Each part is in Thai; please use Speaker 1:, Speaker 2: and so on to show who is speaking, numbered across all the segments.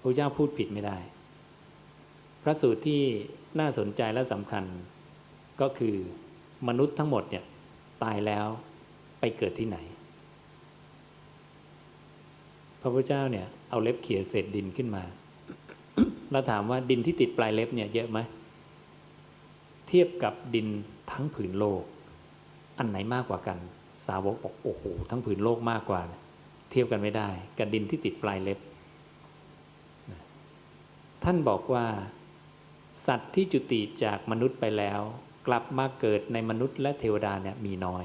Speaker 1: พระเจ้าพูดผิดไม่ได้ พระสูตรที่น่าสนใจและสำคัญก็คือมนุษย์ทั้งหมดเนี่ยตายแล้วไปเกิดที่ไหน พระพุทธเจ้าเนี่ยเอาเล็บเขี่ยเศษดินขึ้นมาแล้วถามว่าดินที่ติดปลายเล็บเนี่ยเยอะไหมเทียบกับดินทั้งผืนโลก อันไหนมากกว่ากัน สาวกบอกโอ้โหทั้งผืนโลกมากกว่า เทียบกันไม่ได้ กับดินที่ติดปลายเล็บ ท่านบอกว่า สัตว์ที่จุติจากมนุษย์ไปแล้ว กลับมาเกิดในมนุษย์และเทวดาเนี่ยมีน้อย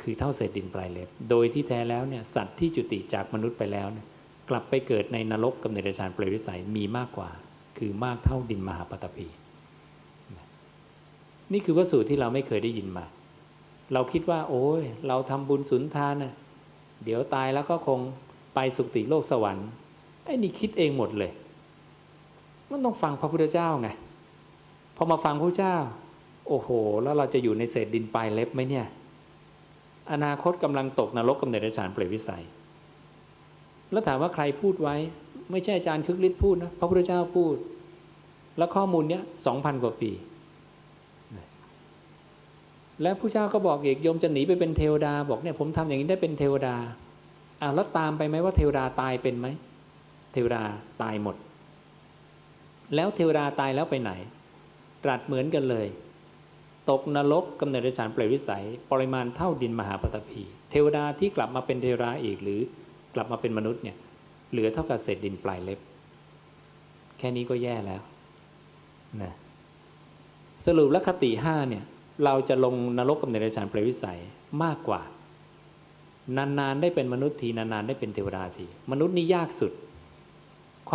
Speaker 1: คือเท่าเศษดินปลายเล็บ โดยที่แท้แล้วเนี่ยสัตว์ที่จุติจากมนุษย์ไปแล้วเนี่ยกลับไปเกิดในนรกกับในเดรัจฉานเปรตวิสัยมีมากกว่า คือมากเท่าดินมหาปฐพีนี่คือวัสดุที่เราไม่เคยได้ยินมา เราคิดว่า โอ้ยเราทำบุญสุนทานน่ะเดี๋ยวตายแล้วก็คงไปสุคติโลกสวรรค์ไอ้นี่คิดเองหมดเลย มันต้องฟังพระพุทธเจ้าไงพอมาฟังพระเจ้า โอ้โห แล้วเราจะอยู่ในเศษดินปลายเล็บไหมเนี่ย อนาคตกำลังตกนรกกำเนิดฉานเปรตวิสัย แล้วถามว่าใครพูดไว้ ไม่ใช่อาจารย์คึกฤทธิ์พูดนะพระพุทธเจ้าพูด แล้วข้อมูลเนี้ยสองพันกว่าปี และผู้เจ้าก็บอกอีกโยมจะหนีไปเป็นเทวดา บอกเนี่ยผมทำอย่างนี้ได้เป็นเทวดาอ่าแล้วตามไปไหมว่าเทวดาตายเป็นไหมเทวดาตายหมด แล้วเทวดาตายแล้วไปไหน ตรัสเหมือนกันเลย ตกนรกกำเนิดฉานเปรตวิสัย ปริมาณเท่าดินมหาปฐพี เทวดาที่กลับมาเป็นเทวดาอีกหรือกลับมาเป็นมนุษย์เนี่ยเหลือเท่ากับเศษดินปลายเล็บ แค่นี้ก็แย่แล้วนะสรุปแล้วคติห้าเนี่ยเราจะลงนรกกำเนิดฉานเปรวิสัยมากกว่า นานๆได้เป็นมนุษย์ทีนานๆได้เป็นเทวดาที มนุษย์นี่ยากสุด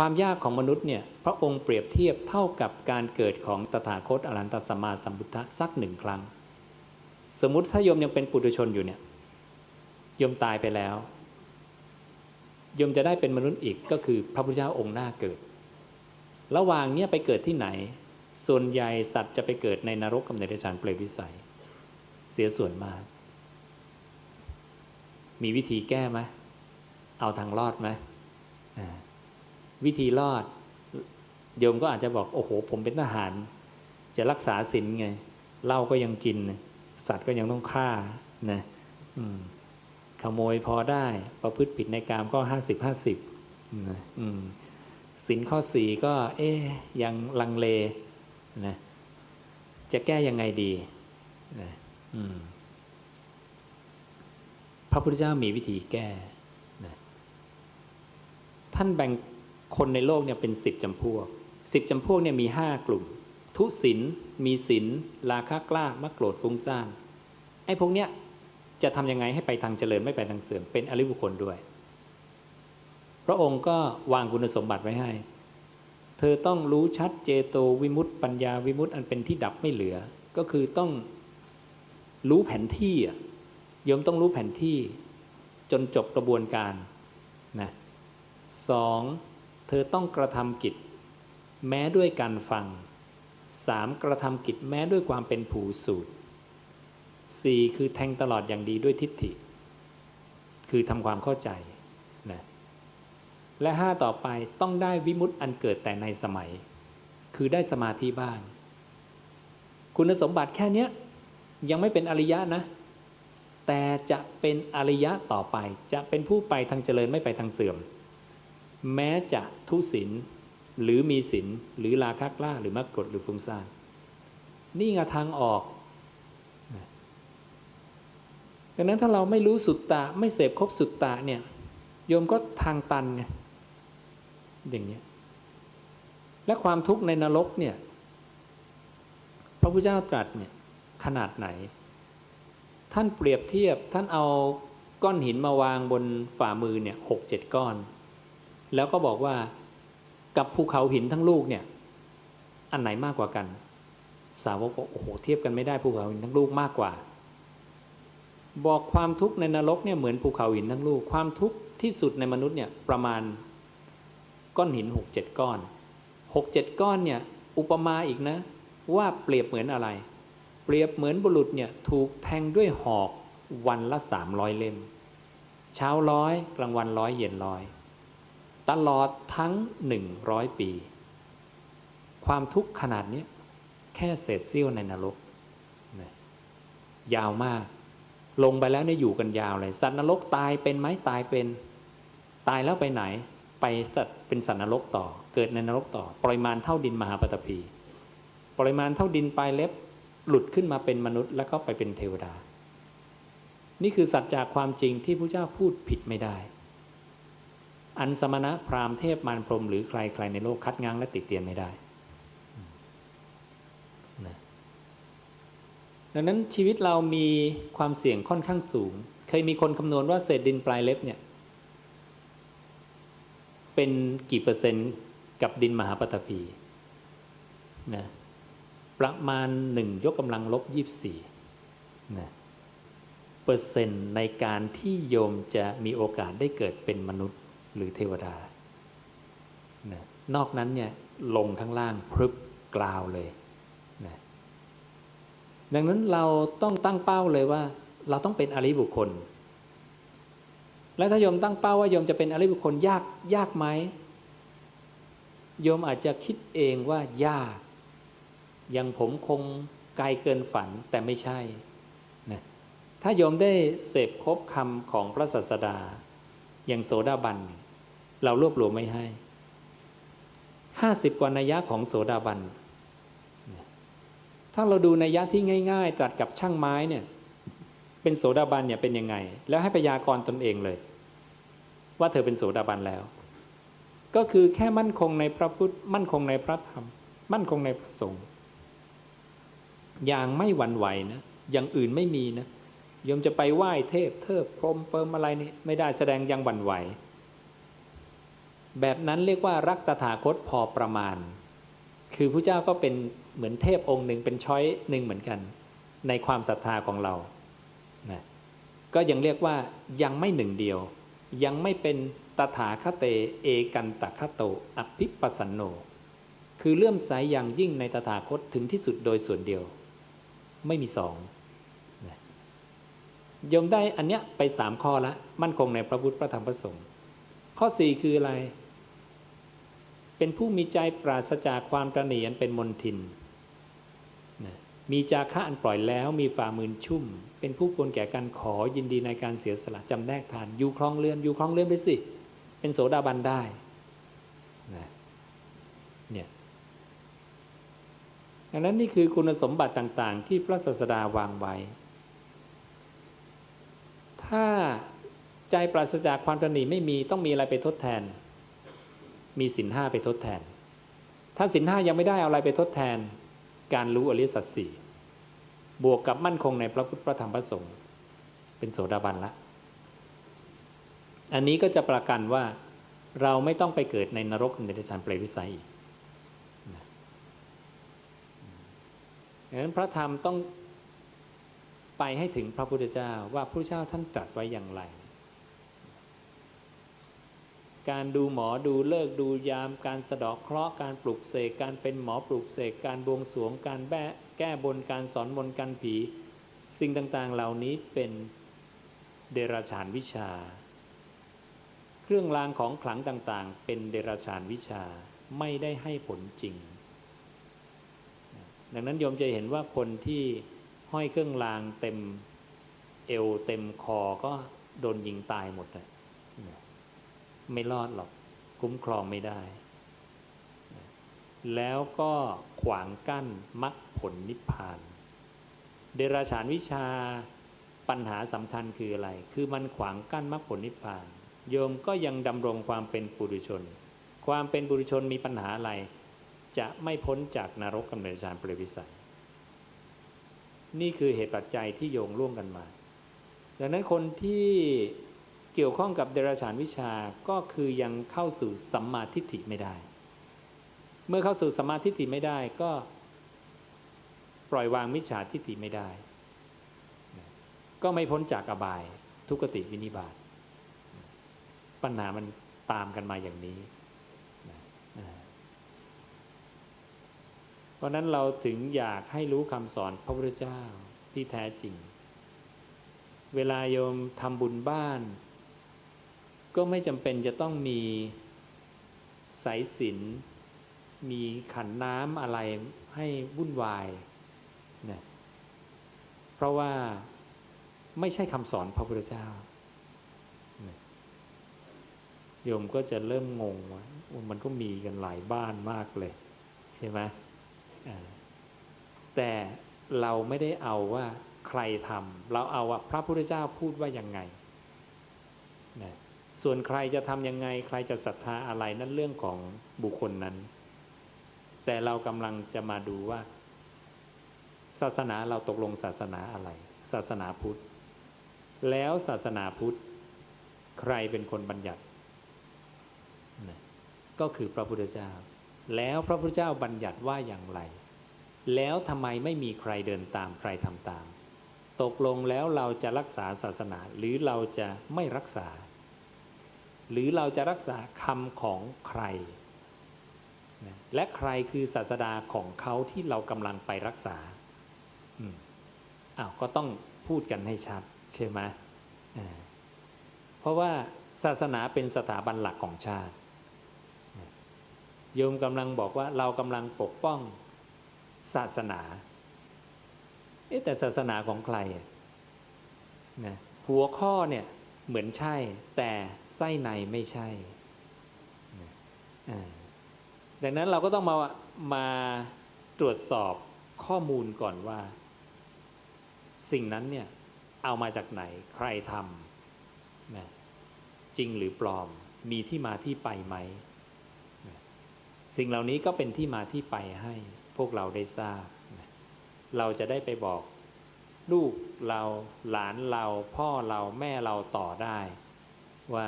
Speaker 1: ความยากของมนุษย์เนี่ยพระองค์เปรียบเทียบเท่ากับการเกิดของตถาคตอรันตสัมมาสัมพุทธะสักหนึ่งครั้ง สมมติถ้าโยมยังเป็นปุถุชนอยู่เนี่ยโยมตายไปแล้วโยมจะได้เป็นมนุษย์อีกก็คือพระพุทธเจ้าองค์หน้าเกิด ระหว่างเนี้ยไปเกิดที่ไหน ส่วนใหญ่สัตว์จะไปเกิดในนรกกับในเดรัจฉานเปรตวิสัย เสียส่วนมาก มีวิธีแก้ไหมเอาทางรอดไหมอ่า วิธีรอด โยมก็อาจจะบอกโอ้โห ผมเป็นทหาร จะรักษาศีลไงเหล้าก็ยังกิน สัตว์ก็ยังต้องฆ่านะขโมยพอได้ ประพฤติผิดในกามก็ห้าสิบห้าสิบนะอืมศีลข้อสี่ก็ เอ๊ยยังลังเลนะจะแก้ยังไงดีนะพระพุทธเจ้ามีวิธีแก้นะท่านแบ่ง คนในโลกเนี่ยเป็นสิบจำพวกสิบจำพวกเนี่ยมีห้ากลุ่ม ทุศินมีศินราคะกล้ามักโกรธฟุ้งซ่านไอ้พวกเนี้ยจะทำยังไงให้ไปทางเจริญไม่ไปทางเสื่อมเป็นอริบุคคลด้วย พระองค์ก็วางคุณสมบัติไว้ให้ เธอต้องรู้ชัดเจโตวิมุตติปัญญาวิมุตติอันเป็นที่ดับไม่เหลือ ก็คือต้องรู้แผนที่โยมต้องรู้แผนที่จนจบกระบวนการนะสอง เธอต้องกระทำกิจ แม้ด้วยการฟังสามกระทำกิจแม้ด้วยความเป็นผูสูตรสี่คือแทงตลอดอย่างดีด้วยทิฏฐิ คือทำความเข้าใจนะและห้าต่อไปต้องได้วิมุตติอันเกิดแต่ในสมัย คือได้สมาธิบ้าง คุณสมบัติแค่เนี้ยยังไม่เป็นอริยะนะ แต่จะเป็นอริยะต่อไปจะเป็นผู้ไปทางเจริญไม่ไปทางเสื่อม แม้จะทุศินหรือมีศินหรือราคะกล้าหรือมักกรดหรือฟุ้งซ่านนี่ไงทางออกดังนั้นถ้าเราไม่รู้สุตตะไม่เสพครบสุตตะเนี่ยโยมก็ทางตันไงอย่างเนี้ยและความทุกข์ในนรกเนี่ยพระพุทธเจ้าตรัสเนี่ยขนาดไหน ท่านเปรียบเทียบท่านเอาก้อนหินมาวางบนฝ่ามือเนี่ยหกเจ็ดก้อน แล้วก็บอกว่ากับภูเขาหินทั้งลูกเนี่ย อันไหนมากกว่ากัน สาวกบอกโอ้โหเทียบกันไม่ได้ภูเขาหินทั้งลูกมากกว่า บอกความทุกข์ในนรกเนี่ยเหมือนภูเขาหินทั้งลูก ความทุกข์ที่สุดในมนุษย์เนี่ยประมาณก้อนหินหกเจ็ดก้อนหกเจ็ดก้อนเนี่ยอุปมาอีกนะ ว่าเปรียบเหมือนอะไร เปรียบเหมือนบุรุษเนี่ยถูกแทงด้วยหอกวันละสามร้อยเล่ม เช้าร้อยกลางวันร้อยเย็นร้อย ตลอดทั้งหนึ่งร้อยปี ความทุกข์ขนาดนี้แค่เศษเสี้ยวในนรกนะยาวมาก ลงไปแล้วเนี่ยอยู่กันยาวเลย สัตว์นรกตายเป็นไหมตายเป็น ตายแล้วไปไหน ไปสัตว์เป็นสัตว์นรกต่อ เกิดในนรกต่อ ปริมาณเท่าดินมหาปฐพี ปริมาณเท่าดินปลายเล็บ หลุดขึ้นมาเป็นมนุษย์ แล้วก็ไปเป็นเทวดา นี่คือสัจจากความจริงที่พระเจ้าพูดผิดไม่ได้ อันสมณะพราหมณ์เทพมารพรมหรือใครใครในโลกคัดง้างและติดเตียนไม่ได้นะดังนั้นชีวิตเรามีความเสี่ยงค่อนข้างสูง เคยมีคนคำนวณว่าเศษดินปลายเล็บเนี่ยเป็นกี่เปอร์เซ็นต์กับดินมหาปฐพีนะประมาณหนึ่งยกกำลังลบยี่บสี่นะเปอร์เซ็นต์ในการที่โยมจะมีโอกาสได้เกิดเป็นมนุษย์ หรือเทวดานะนอกนั้นเนี่ยลงข้างล่างพรึบกล่าวเลยนะดังนั้นเราต้องตั้งเป้าเลยว่า เราต้องเป็นอริบุคคล และถ้าโยมตั้งเป้าว่าโยมจะเป็นอริบุคคลยากยากไหมโยมอาจจะคิดเองว่ายาก อย่างผมคงไกลเกินฝันแต่ไม่ใช่นะถ้าโยมได้เสพครบคำของพระศาสดา อย่างโสดาบัน เรารวบรวมไม่ให้ห้าสิบกว่านัยยะของโสดาบัน ถ้าเราดูนัยยะที่ง่ายๆตรัสกับช่างไม้เนี่ย เป็นโสดาบันเนี่ยเป็นยังไง แล้วให้พยากรณ์ตนเองเลย ว่าเธอเป็นโสดาบันแล้ว ก็คือแค่มั่นคงในพระพุทธ มั่นคงในพระธรรม มั่นคงในพระสงฆ์อย่างไม่หวั่นไหวนะ อย่างอื่นไม่มีนะ โยมจะไปไหว้เทพเทิบพรมเปิมอะไรนี่ไม่ได้แสดงยังหวั่นไหว แบบนั้นเรียกว่ารักตถาคตพอประมาณ คือพระเจ้าก็เป็นเหมือนเทพองค์หนึ่งเป็นช้อยหนึ่งเหมือนกัน ในความศรัทธาของเรานะก็ยังเรียกว่ายังไม่หนึ่งเดียว ยังไม่เป็นตถาคเตเอกันตคโตอภิปัสสนโน คือเลื่อมใสยอย่างยิ่งในตถาคตถึงที่สุดโดยส่วนเดียว ไม่มีสอง โยมได้อันเนี้ยไปสามข้อละมั่นคงในพระพุทธพระธรรมพระสงฆ์ข้อสี่คืออะไร เป็นผู้มีใจปราศจากความตระหนี่อันเป็นมนทินนะมีจาคะอันปล่อยแล้วมีฝ่ามือชุ่ม เป็นผู้ควรแก่การขอยินดีในการเสียสละจำแนกทาน อยู่คลองเรือนอยู่คลองเรือนไปสิ เป็นโสดาบันได้นะเนี่ยดังนั้นนี่คือคุณสมบัติต่างๆ ที่พระศาสดาวางไว้ ถ้าใจปราศจากความตระหนี่ไม่มีต้องมีอะไรไปทดแทน มีสินห้าไปทดแทน ถ้าสินห้ายังไม่ได้เอาอะไรไปทดแทน การรู้อริสัจสี่บวกกับมั่นคงในพระพุทธพระธรรมพระสงฆ์เป็นโสดาบันละ อันนี้ก็จะประกันว่าเราไม่ต้องไปเกิดในนรกในเดชานเปรตวิสัยอีกดังนั้นพระธรรมต้อง ไปให้ถึงพระพุทธเจ้าว่าพระพุทธเจ้าท่านตรัสไว้อย่างไร การดูหมอดูเลิกดูยาม การสะเดาะเคราะห์การปลุกเสกการเป็นหมอปลุกเสกการบวงสรวงการแบะแก้บนการสอนมนการผี สิ่งต่างๆเหล่านี้เป็นเดรัจฉานวิชา เครื่องรางของขลังต่างๆ เป็นเดรัจฉานวิชาไม่ได้ให้ผลจริง ดังนั้นโยมจะเห็นว่าคนที่ ห้อยเครื่องรางเต็มเอวเต็มคอก็โดนยิงตายหมดเลยไม่รอดหรอก คุ้มครองไม่ได้ แล้วก็ขวางกั้นมรรคผลนิพพาน เดรัจฉานวิชาปัญหาสำคัญคืออะไร คือมันขวางกั้นมรรคผลนิพพาน โยมก็ยังดำรงความเป็นปุถุชน ความเป็นปุถุชนมีปัญหาอะไร จะไม่พ้นจากนรกกับเดรัจฉานเปรตวิสัย นี่คือเหตุปัจจัยที่โยงร่วมกันมา ดังนั้นคนที่เกี่ยวข้องกับเดรัจฉานวิชาก็คือยังเข้าสู่สัมมาทิฏฐิไม่ได้ เมื่อเข้าสู่สัมมาทิฏฐิไม่ได้ก็ปล่อยวางมิจฉาทิฏฐิไม่ได้ ก็ไม่พ้นจากอบายทุกติวินิบาตปัญหามันตามกันมาอย่างนี้ เพราะนั้นเราถึงอยากให้รู้คำสอนพระพุทธเจ้าที่แท้จริง เวลาโยมทำบุญบ้าน ก็ไม่จำเป็นจะต้องมีสายสินมีขันน้ำอะไรให้วุ่นวายนะเพราะว่าไม่ใช่คำสอนพระพุทธเจ้าโยมก็จะเริ่มงงว่ามันก็มีกันหลายบ้านมากเลย ใช่ไหม แต่เราไม่ได้เอาว่าใครทำเราเอาว่าพระพุทธเจ้าพูดว่ายังไงนะส่วนใครจะทำยังไง ใครจะศรัทธาอะไรนั่นเรื่องของบุคคลนั้น แต่เรากำลังจะมาดูว่า ศาสนาเราตกลงศาสนาอะไร ศาสนาพุทธ แล้วศาสนาพุทธ ใครเป็นคนบัญญัตินะก็คือพระพุทธเจ้า แล้วพระพุทธเจ้าบัญญัติว่าอย่างไร แล้วทำไมไม่มีใครเดินตามใครทำตาม ตกลงแล้วเราจะรักษาศาสนาหรือเราจะไม่รักษา หรือเราจะรักษาคำของใคร และใครคือศาสดาของเขาที่เรากำลังไปรักษาอ้าวก็ต้องพูดกันให้ชัดใช่ไหมเพราะว่าศาสนาเป็นสถาบันหลักของชาติ โยมกำลังบอกว่าเรากำลังปกป้องศาสนาเอ๊ะแต่ศาสนาของใครนะหัวข้อเนี่ยเหมือนใช่ แต่ไส้ในไม่ใช่ดังนั้นเราก็ต้องมามาตรวจสอบข้อมูลก่อนว่า สิ่งนั้นเนี่ยเอามาจากไหนใครทำนะจริงหรือปลอมมีที่มาที่ไปไหม สิ่งเหล่านี้ก็เป็นที่มาที่ไปให้พวกเราได้ทราบ เราจะได้ไปบอกลูกเราหลานเราพ่อเราแม่เราต่อได้ ว่า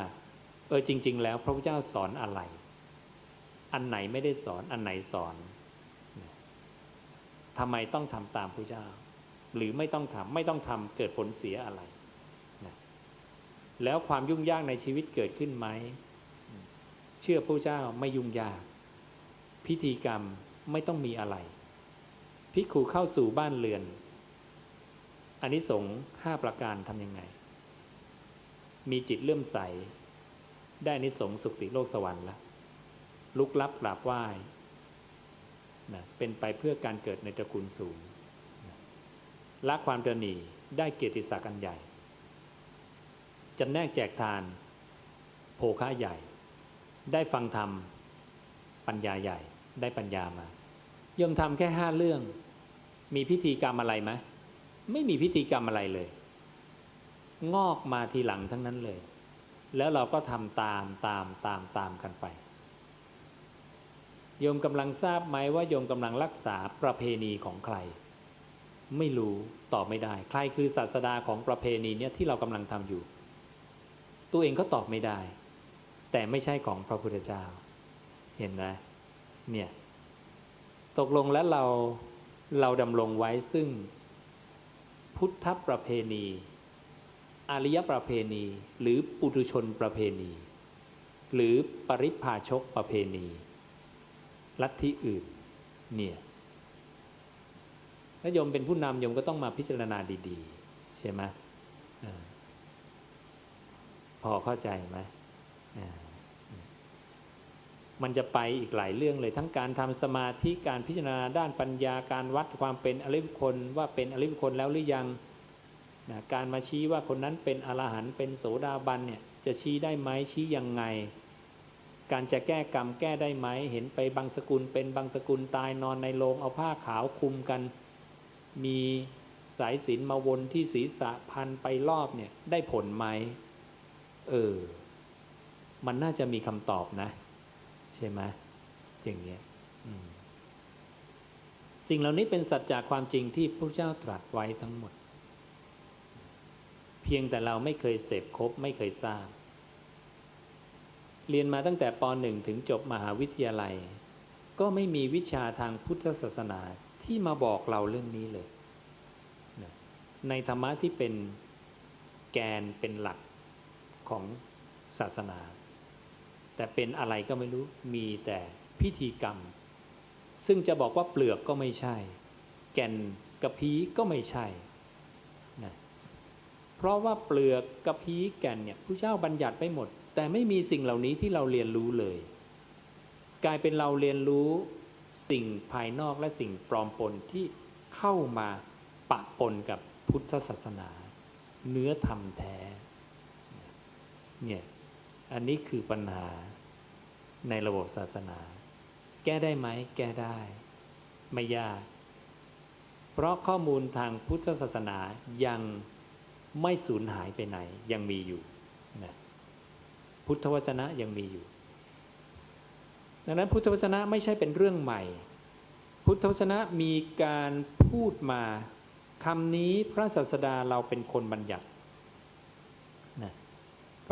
Speaker 1: เออจริง ๆ แล้วพระพุทธเจ้าสอนอะไร อันไหนไม่ได้สอนอันไหนสอนทำไมต้องทำตามพระเจ้า หรือไม่ต้องทำไม่ต้องทำเกิดผลเสียอะไรนะแล้วความยุ่งยากในชีวิตเกิดขึ้นไหม เชื่อพระเจ้าไม่ยุ่งยาก พิธีกรรมไม่ต้องมีอะไรพิกขูเข้าสู่บ้านเรือนอันนี้สงส์ห้าประการทำยังไง มีจิตเลื่อมใส ได้อานิสงส์สุคติโลกสวรรค์ละลุกลับกราบไหว้นะเป็นไปเพื่อการเกิดในตระกูลสูงนะละความตระหนีได้เกียรติศักดิ์อันใหญ่จำแนกแจกทาน โภคะใหญ่ ได้ฟังธรรม ปัญญาใหญ่ ได้ปัญญามาโยมทำแค่ห้าเรื่อง มีพิธีกรรมอะไรไหมไม่มีพิธีกรรมอะไรเลย งอกมาทีหลังทั้งนั้นเลย แล้วเราก็ทำตามตามตามตามกันไปโยมกำลังทราบไหมว่าโยมกำลังรักษาประเพณีของใคร ไม่รู้ตอบไม่ได้ ใครคือศาสดาของประเพณีเนี่ยที่เรากำลังทำอยู่ ตัวเองก็ตอบไม่ได้ แต่ไม่ใช่ของพระพุทธเจ้า เห็นไหม เนี่ย ตกลงแล้วเราเราดำรงไว้ซึ่ง พุทธประเพณีอารยประเพณี หรือปุถุชนประเพณี หรือปริพาชกประเพณี ลัทธิอื่น เนี่ยถ้าโยมเป็นผู้นำโยมก็ต้องมาพิจารณาดี ๆ ใช่ไหมพอเข้าใจไหม มันจะไปอีกหลายเรื่องเลยทั้งการทำสมาธิการพิจารณาด้านปัญญาการวัดความเป็นอริยบุคคลว่าเป็นอริยบุคคลแล้วหรือยังนะการมาชี้ว่าคนนั้นเป็นอรหันต์เป็นโสดาบันเนี่ยจะชี้ได้ไหมชี้ยังไง การจะแก้กรรมแก้ได้ไหมเห็นไปบางสกุลเป็นบางสกุลตายนอนในโรงเอาผ้าขาวคลุมกัน มีสายสิญจนมาวนที่ศีรษะพันไปรอบเนี่ยได้ผลไหมเออมันน่าจะมีคำตอบนะ ใช่ไหมอย่างเงี้ยสิ่งเหล่านี้เป็นสัจจะความจริงที่พระเจ้าตรัสไว้ทั้งหมด เพียงแต่เราไม่เคยเสพครบไม่เคยทราบ เรียนมาตั้งแต่ป .1 ถึงจบมหาวิทยาลัย ก็ไม่มีวิชาทางพุทธศาสนาที่มาบอกเราเรื่องนี้เลย ในธรรมะที่เป็นแกนเป็นหลักของศาสนา แต่เป็นอะไรก็ไม่รู้มีแต่พิธีกรรม ซึ่งจะบอกว่าเปลือกก็ไม่ใช่ แก่นกระพี้ก็ไม่ใช่นะเพราะว่าเปลือกกระพี้แก่นเนี่ยผู้เจ้าบัญญัติไปหมด แต่ไม่มีสิ่งเหล่านี้ที่เราเรียนรู้เลย กลายเป็นเราเรียนรู้สิ่งภายนอกและสิ่งปลอมปนที่เข้ามาปะปนกับพุทธศาสนา เนื้อธรรมแท้เนี่ยอันนี้คือปัญหา ในระบบศาสนา แก้ได้ไหม แก้ได้ ไม่ยาก เพราะข้อมูลทางพุทธศาสนายังไม่สูญหายไปไหน ยังมีอยู่นะพุทธวจนะยังมีอยู่ ดังนั้นพุทธวจนะไม่ใช่เป็นเรื่องใหม่ พุทธวจนะมีการพูดมาคำนี้พระศาสดาเราเป็นคนบัญญัติ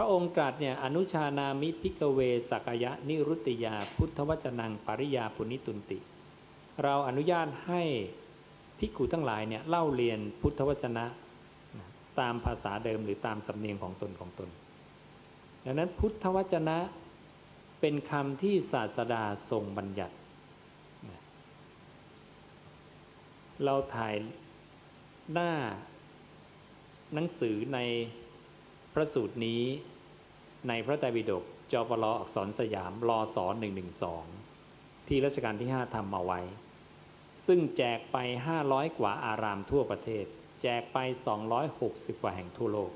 Speaker 1: พระองค์ตรัสเนี่ยอนุชานามิพิกเวสักยะนิรุตติยาพุทธวจนังปริยาปุณิตุนติ เราอนุญาตให้ภิกขุทั้งหลายเนี่ยเล่าเรียนพุทธวจนะตามภาษาเดิมหรือตามสำเนียงของตนของตน ดังนั้นพุทธวจนะเป็นคำที่ศาสดาทรงบัญญัติ เราถ่ายหน้าหนังสือใน ระสูตรนี้ในพระไตรปิฎกจปรอักษรสยามรอสอ112 ที่รัชกาลที่ 5ทำมาไว้ ซึ่งแจกไป 500 กว่าอารามทั่วประเทศ แจกไป 260 กว่าแห่งทั่วโลก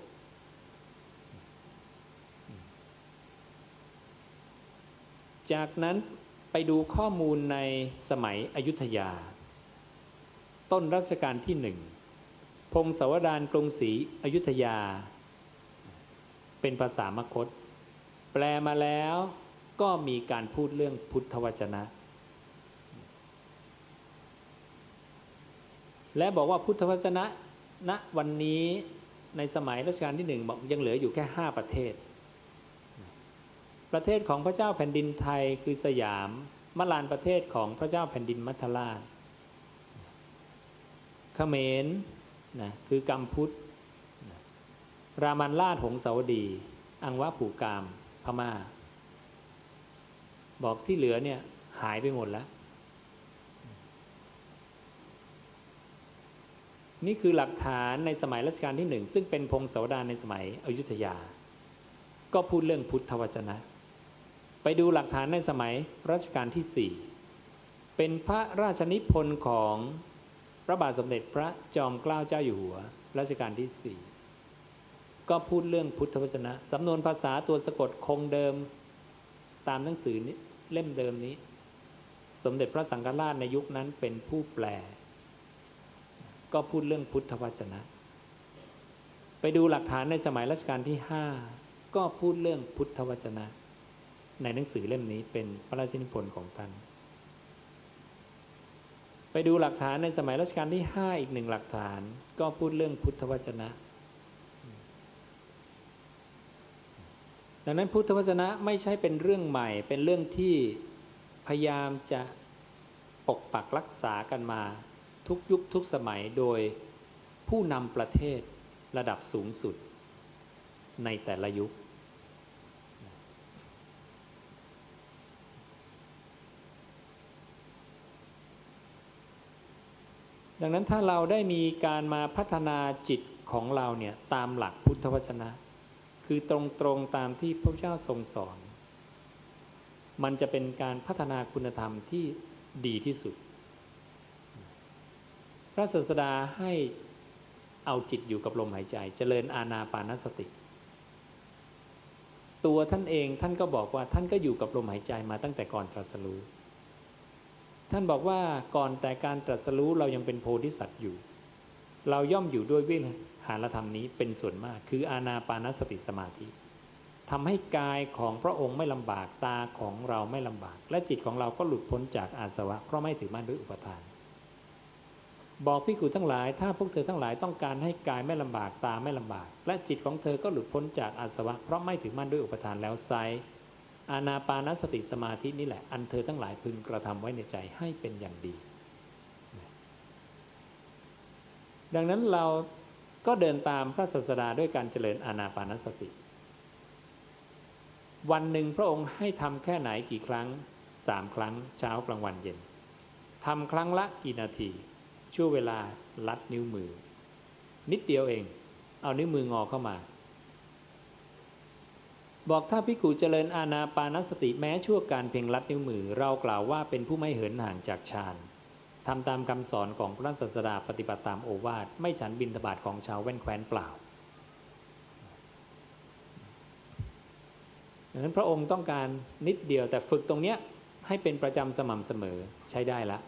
Speaker 1: จากนั้นไปดูข้อมูลในสมัยอยุธยา ต้นรัชกาลที่หนึ่งพงศาวดารกรุงศรีอยุธยา เป็นภาษามคต แปลมาแล้วก็มีการพูดเรื่องพุทธวจนะ และบอกว่าพุทธวจนะณวันนี้ในสมัยรัชกาลที่หนึ่งบอกยังเหลืออยู่แค่ 5 ประเทศ ประเทศของพระเจ้าแผ่นดินไทยคือสยามมลานประเทศของพระเจ้าแผ่นดินมัทราชเขมรนะคือกัมพุทธ รามันราชหงสาวดี อังวะผูกามพม่า บอกที่เหลือเนี่ยหายไปหมดแล้ว นี่คือหลักฐานในสมัยรัชกาลที่หนึ่ง ซึ่งเป็นพงศาวดารในสมัยอยุธยา ก็พูดเรื่องพุทธวจนะ ไปดูหลักฐานในสมัยรัชกาลที่สี่เป็นพระราชนิพนธ์ของพระบาทสมเด็จพระจอมเกล้าเจ้าอยู่หัวรัชกาลที่สี่ ก็พูดเรื่องพุทธวจนะ สำนวนภาษาตัวสะกดคงเดิมตามหนังสือเล่มเดิมนี้ สมเด็จพระสังฆราชในยุคนั้นเป็นผู้แปล ก็พูดเรื่องพุทธวจนะ ไปดูหลักฐานในสมัยรัชกาลที่ห้าก็พูดเรื่องพุทธวจนะ ในหนังสือเล่มนี้เป็นพระราชนิพนธ์ของท่านไปดูหลักฐานในสมัยรัชกาลที่ห้าอีกหนึ่งหลักฐาน ก็พูดเรื่องพุทธวจนะ ดังนั้นพุทธวจนะไม่ใช่เป็นเรื่องใหม่ เป็นเรื่องที่พยายามจะปกปักรักษากันมา ทุกยุคทุกสมัยโดยผู้นำประเทศระดับสูงสุดในแต่ละยุค ดังนั้นถ้าเราได้มีการมาพัฒนาจิตของเราเนี่ยตามหลักพุทธวจนะ คือตรงๆตามที่พระเจ้าทรงสอน มันจะเป็นการพัฒนาคุณธรรมที่ดีที่สุด พระศาสดาให้เอาจิตอยู่กับลมหายใจ เจริญอาณาปานสติ ตัวท่านเองท่านก็บอกว่าท่านก็อยู่กับลมหายใจมาตั้งแต่ก่อนตรัสรู้ ท่านบอกว่าก่อนแต่การตรัสรู้เรายังเป็นโพธิสัตว์อยู่ เราย่อมอยู่ด้วยวิ หารธรรมนี้เป็นส่วนมาก คืออาณาปานสติสมาธิทำให้กายของพระองค์ไม่ลำบากตาของเราไม่ลำบาก และจิตของเราก็หลุดพ้นจากอาสวะเพราะไม่ถือมั่นด้วยอุปทาน บอกพิกุทั้งหลาย ถ้าพวกเธอทั้งหลายต้องการให้กายไม่ลำบากตาไม่ลำบาก และจิตของเธอก็หลุดพ้นจากอาสวะ เพราะไม่ถือมั่นด้วยอุปทานแล้วไซอาณาปานสติสมาธินี่แหละอันเธอทั้งหลายพึงกระทำไว้ในใจให้เป็นอย่างดี ดังนั้นเรา ก็เดินตามพระศาสดาด้วยการเจริญอาณาปานสติ วันหนึ่งพระองค์ให้ทำแค่ไหนกี่ครั้งสามครั้งเช้ากลางวันเย็นทำครั้งละกี่นาที ช่วงเวลาลัดนิ้วมือ นิดเดียวเอง เอานิ้วมืองอเข้ามา บอกถ้าพิกูเจริญอาณาปานสติแม้ชั่วการเพียงลัดนิ้วมือ เรากล่าวว่าเป็นผู้ไม่เหินห่างจากฌาน ทำตามคำสอนของพระศาสดาปฏิบัติตามโอวาทไม่ฉันบินทบาทของชาวแว่นแคว้นเปล่าดังนั้นพระองค์ต้องการนิดเดียวแต่ฝึกตรงเนี้ยให้เป็นประจำสม่ำเสมอใช้ได้ละ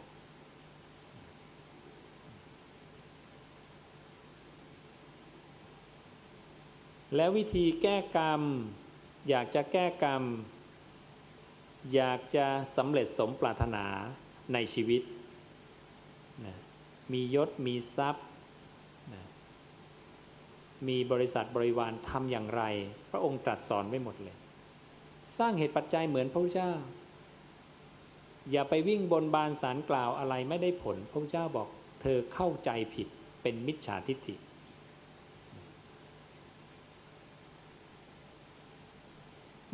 Speaker 1: แล้ววิธีแก้กรรม อยากจะแก้กรรม อยากจะสำเร็จสมปรารถนาในชีวิต นะมียศมีทรัพย์นะมีบริษัทบริวารทำอย่างไร พระองค์ตรัสสอนไว้หมดเลย สร้างเหตุปัจจัยเหมือนพระพุทธเจ้า อย่าไปวิ่งบนบานสารกล่าวอะไรไม่ได้ผล พระพุทธเจ้าบอกเธอเข้าใจผิดเป็นมิจฉาทิฏฐิ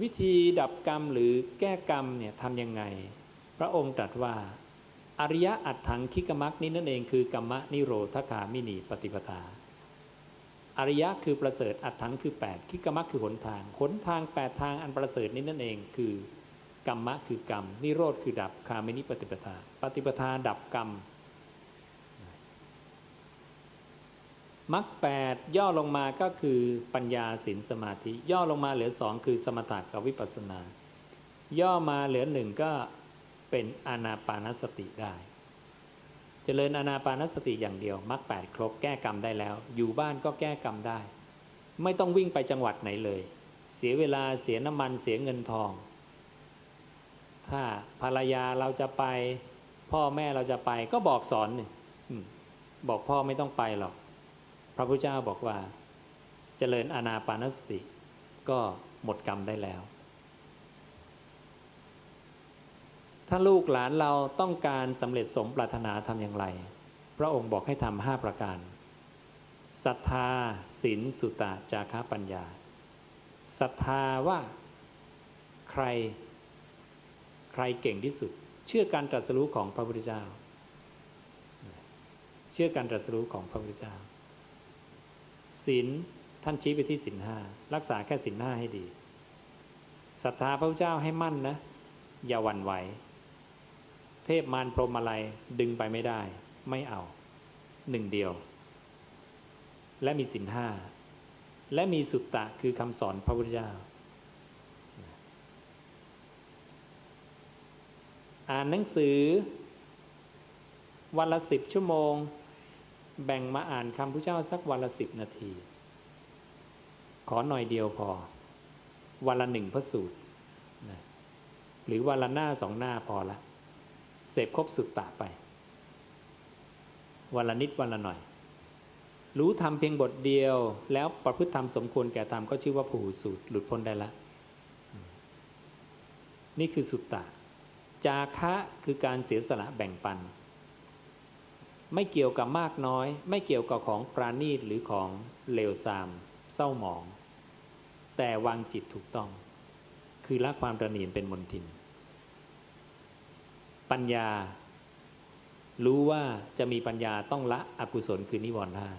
Speaker 1: วิธีดับกรรมหรือแก้กรรมเนี่ยทำยังไง พระองค์ตรัสว่า อริยะอัตถังคิกมักนี้นั่นเองคือกรรมนิโรธคามินีปฏิปทา อริยะคือประเสริฐอัตถังคือ 8 คิกมักคือหนทางหนทาง 8 ทางอันประเสริฐนี้นั่นเองคือกรรมะคือกรรม นิโรธคือดับคามินิปฏิปทา ปฏิปทาดับกรรมมรรคแปดย่อลงมาก็คือปัญญาศีลสมาธิ ย่อลงมาเหลือสองคือสมถะกับวิปัสสนา ย่อมาเหลือหนึ่งก็ เป็นอานาปานสติได้เจริญอานาปานสติอย่างเดียวมรรคแปดครบแก้กรรมได้แล้ว อยู่บ้านก็แก้กรรมได้ ไม่ต้องวิ่งไปจังหวัดไหนเลย เสียเวลาเสียน้ำมันเสียเงินทอง ถ้าภรรยาเราจะไป พ่อแม่เราจะไปก็บอกสอนนี่อืมบอกพ่อไม่ต้องไปหรอก พระพุทธเจ้าบอกว่าเจริญอานาปานสติ ก็หมดกรรมได้แล้ว ถ้าลูกหลานเราต้องการสำเร็จสมปรารถนาทำอย่างไร พระองค์บอกให้ทำห้าประการศรัทธาศีลสุตะจาคะปัญญาศรัทธาว่าใครใครเก่งที่สุด เชื่อการตรัสรู้ของพระพุทธเจ้า เชื่อการตรัสรู้ของพระพุทธเจ้าศีลท่านชี้ไปที่ศีลห้ารักษาแค่ศีลห้าให้ดีศรัทธาพระพุทธเจ้าให้มั่นนะ อย่าหวั่นไหว เทพมารพรหมอะไรดึงไปไม่ได้ ไม่เอาหนึ่งเดียว และมีศีลห้าและมีสุตตะคือคำสอนพระพุทธเจ้าอ่านหนังสือ วันละสิบชั่วโมง แบ่งมาอ่านคำพระเจ้าสักวันละสิบนาที ขอหน่อยเดียวพอ วันละหนึ่งพระสูตร หรือวันละหน้าสองหน้าพอละ เสพครบสุดตะไป วันละนิดวันละหน่อย รู้ทำเพียงบทเดียว แล้วประพฤติธรรมสมควรแก่ธรรมก็ชื่อว่าผูสูตรหลุดพ้นได้ละ นี่คือสุตตะ จาคะคือการเสียสละแบ่งปัน ไม่เกี่ยวกับมากน้อย ไม่เกี่ยวกับของปราณีตหรือของเลวทราม เศร้าหมอง แต่วางจิตถูกต้อง คือละความประณีตเป็นมนทิน ปัญญา รู้ว่าจะมีปัญญาต้องละอกุศลคือนิวรณ์ห้า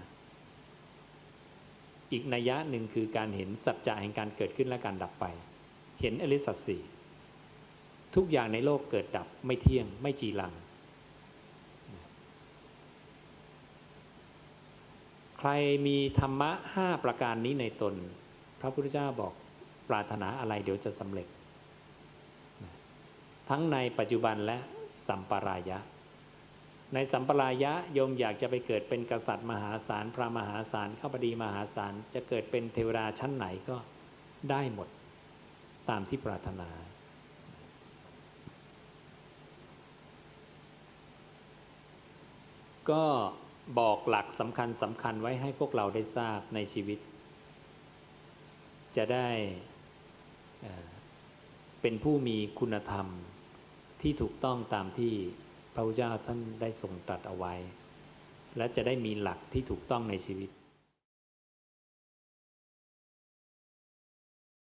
Speaker 1: อีกนัยยะหนึ่งคือการเห็นสัจจะแห่งการเกิดขึ้นและการดับไป เห็นอริสัตสีทุกอย่างในโลกเกิดดับไม่เที่ยงไม่จีรัง ใครมีธรรมะห้าประการนี้ในตน พระพุทธเจ้าบอกปรารถนาอะไรเดี๋ยวจะสำเร็จ ทั้งในปัจจุบันและ สัมปรายะ ในสัมปรายะโยมอยากจะไปเกิดเป็นกษัตริย์มหาศาลพระมหาศาลข้าพดีมหาศาลจะเกิดเป็นเทวดาชั้นไหนก็ได้หมดตามที่ปรารถนา ก็บอกหลักสำคัญสำคัญไว้ให้พวกเราได้ทราบในชีวิต จะได้เป็นผู้มีคุณธรรม ที่ถูกต้องตามที่พระพุทธเจ้าท่านได้ทรงตรัสเอาไว้ และจะได้มีหลักที่ถูกต้องในชีวิต